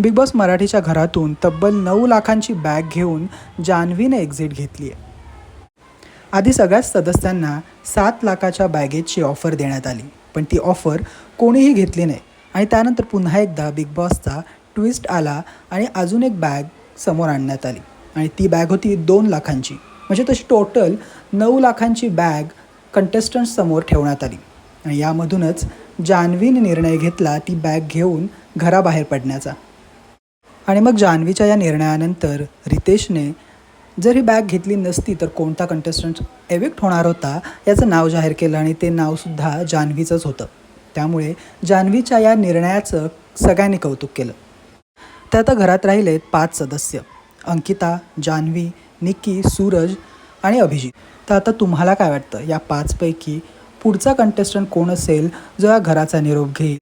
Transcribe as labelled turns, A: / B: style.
A: Big boss मराठीच्या घरातून तब्बल नऊ लाखांची बॅग घेऊन जान्हवीने एक्झिट घेतली आहे. आधी सगळ्याच सदस्यांना सात लाखाच्या बॅगेजची ऑफर देण्यात आली पण ती ऑफर कोणीही घेतली नाही. आणि त्यानंतर पुन्हा एकदा बिग बॉसचा ट्विस्ट आला आणि अजून एक बॅग समोर आणण्यात आली. आणि ती बॅग होती दोन लाखांची. म्हणजे तशी टोटल नऊ लाखांची बॅग कंटेस्टंट्ससमोर ठेवण्यात आली. आणि यामधूनच जान्हवीने निर्णय घेतला ती बॅग घेऊन घराबाहेर पडण्याचा. आणि मग जान्हवीच्या या निर्णयानंतर रितेशने जर ही बॅग घेतली नसती तर कोणता कंटेस्टंट एविक्ट होणार होता याचं नाव जाहीर केलं आणि ते नावसुद्धा जान्हवीचंच होतं. त्यामुळे जान्हवीच्या या निर्णयाचं सगळ्यांनी कौतुक केलं. तर आता घरात राहिले पाच सदस्य. अंकिता जान्हवी निक्की सूरज आणि अभिजित. तर आता तुम्हाला काय वाटतं? या पाचपैकी पुढचा कंटेस्टंट कोण असेल जो या घराचा निरोप घेईल?